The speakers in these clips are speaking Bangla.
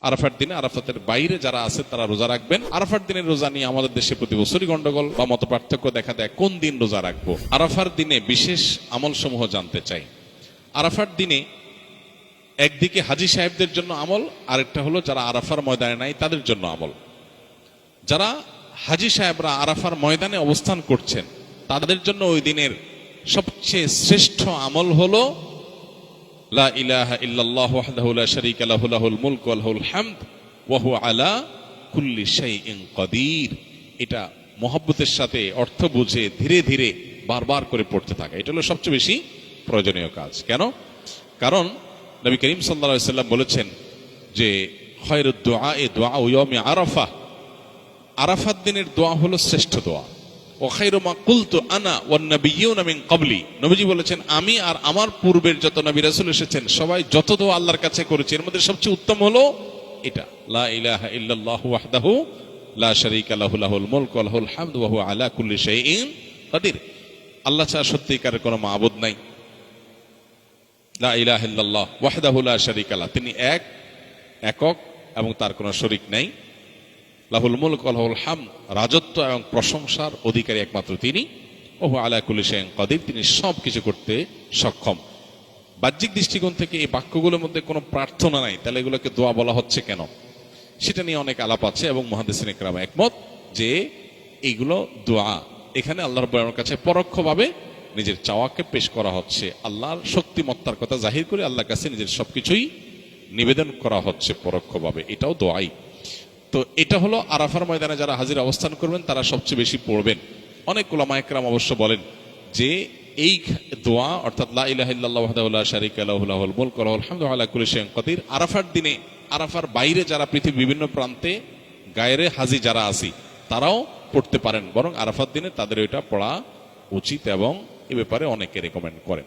আরাফার দিনে আরাফাতের বাইরে যারা আছে, তারা রোজা রাখবেন। আরাফার দিনের রোজা নিয়ে আমাদের দেশে প্রতি বছরই গন্ডগোল বা মত পার্থক্য দেখা দেয়। কোন দিন রোজা রাখব? আরাফার দিনে বিশেষ আমল সমূহ জানতে চাই। আরাফার দিনে একদিকে হাজি সাহেবদের জন্য আমল, আরেকটা হলো যারা আরাফার ময়দানে নাই, তাদের জন্য আমল। যারা হাজি সাহেবরা আরাফার ময়দানে অবস্থান করছেন, তাদের জন্য ওই দিনের সবচেয়ে শ্রেষ্ঠ আমল হলো লা ইলাহা ইল্লাল্লাহু ওয়াহদাহু লা শারীকা লাহু, লাহুল মুলকু ওয়া লাহুল হামদ, ওয়া হুয়া আলা কুল্লি শাইইন কাদির। এটা মহব্বতের সাথে অর্থ বুঝে ধীরে ধীরে বারবার করে পড়তে থাকে। এটা হলো সবচেয়ে বেশি প্রয়োজনীয় কাজ। কেন? কারণ নবী করিম আলাইহি সাল্লাম বলেছেন যে, খয়রুদ দুআ এ দোয়া ইয়াউমি আরাফা আরাফাত দিনের দোয়া হলো শ্রেষ্ঠ দোয়া। আনা বলেছেন, আমি আর আমার পূর্বের যত নবী রাসূল এসেছেন, সবাই যত আল্লাহর কাছে করেছে, এর মধ্যে সবচেয়ে উত্তম হলো এটা। লা লা লাহুল আলা আল্লাহ ছাড়া সত্যিকারের কোনো মাবুদ নাই। লা ইলাহা ইল্লাল্লাহ, ওয়াহদাহু লা তিনি এক, একক, এবং তার কোনো শরীক নাই। লাহুল মুলক হাম রাজত্ব এবং প্রশংসার অধিকারী একমাত্র তিনি। ওহু আলা শেন কাদির, তিনি সব কিছু করতে সক্ষম। বাহ্যিক দৃষ্টিকোণ থেকে এই বাক্যগুলোর মধ্যে কোনো প্রার্থনা নাই, তাহলে এগুলোকে দোয়া বলা হচ্ছে কেন? সেটা নিয়ে অনেক আলাপ আছে এবং মহাদেসিন একরাম একমত যে এইগুলো দোয়া, এখানে আল্লাহ রব্বুর কাছে পরোক্ষভাবে নিজের চাওয়াকে পেশ করা হচ্ছে। আল্লাহর শক্তিমত্তার কথা জাহির করে আল্লাহর কাছে নিজের সবকিছুই নিবেদন করা হচ্ছে পরোক্ষভাবে। এটাও দোয়াই। তো এটা হলো আরাফার ময়দানে যারা হাজির অবস্থান করবেন, তারা সবচেয়ে বেশি পড়বেন। অনেক ওলামা একরাম অবশ্য বলেন যে এই দোয়া, অর্থাৎ লা ইলাহা ইল্লাল্লাহু ওয়াহদাহু লা শারীকা লাহু, লাহুল মুলকু ওয়া লাহুল হামদু আলা কুল্লি শাইইন কাদির। আরাফার দিনে, আরাফার বাইরে যারা পৃথিবীর বিভিন্ন প্রান্তে গায়রে হাজি যারা আছি, তারাও পড়তে পারেন। বরং আরাফার দিনে তাদের ওইটা পড়া উচিত এবং এ ব্যাপারে অনেকে রেকমেন্ড করেন।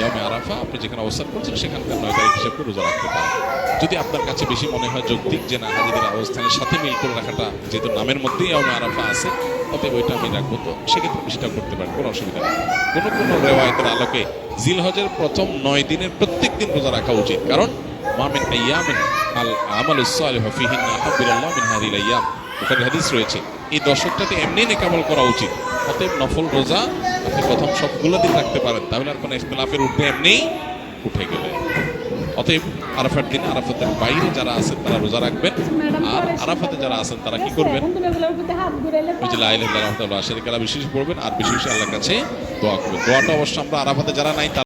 ইয়মে আরাফা আপনি যেখানে অবস্থান করছেন, সেখানকার নয় রোজা রাখতে পারেন। যদি আপনার কাছে বেশি মনে হয় যৌক্তিক যে না, হাজিদের অবস্থানের সাথে মিল করে রাখাটা যেহেতু নামের মধ্যেই ইয়মে আরাফা আছে ওইটা আমি রাখব। তো সেক্ষেত্রে সেটা করতে পারেন, কোনো অসুবিধা নেই। কোনো কোনো রেওয়ায়তের আলোকে জিলহজের প্রথম নয় দিনের প্রত্যেক দিন রোজা রাখা উচিত। কারণ মামিন আল আহাব্বুলিল্লাহ মিন ওখানে হাদিস রয়েছে, এই দশকটাতে এমনি নেকামল করা উচিত। অতএব নফল রোজা আপনি প্রথম সবগুলো দিন রাখতে পারেন। তাহলে আর কোনো ইস্তলাফের উঠবে এমনি উঠে গেলে। অতএব আরাফার দিন আরাফাতের বাইরে যারা আছেন তারা রোজা রাখবেন। আর আরাফাতে যারা আছেন তারা কি করবেন? লাইল আল্লাহ বিশেষ পড়বেন আর বিশেষ আল্লাহর কাছে দোয়া করবেন। দোয়াটা অবশ্য আমরা আরাফাতে যারা নাই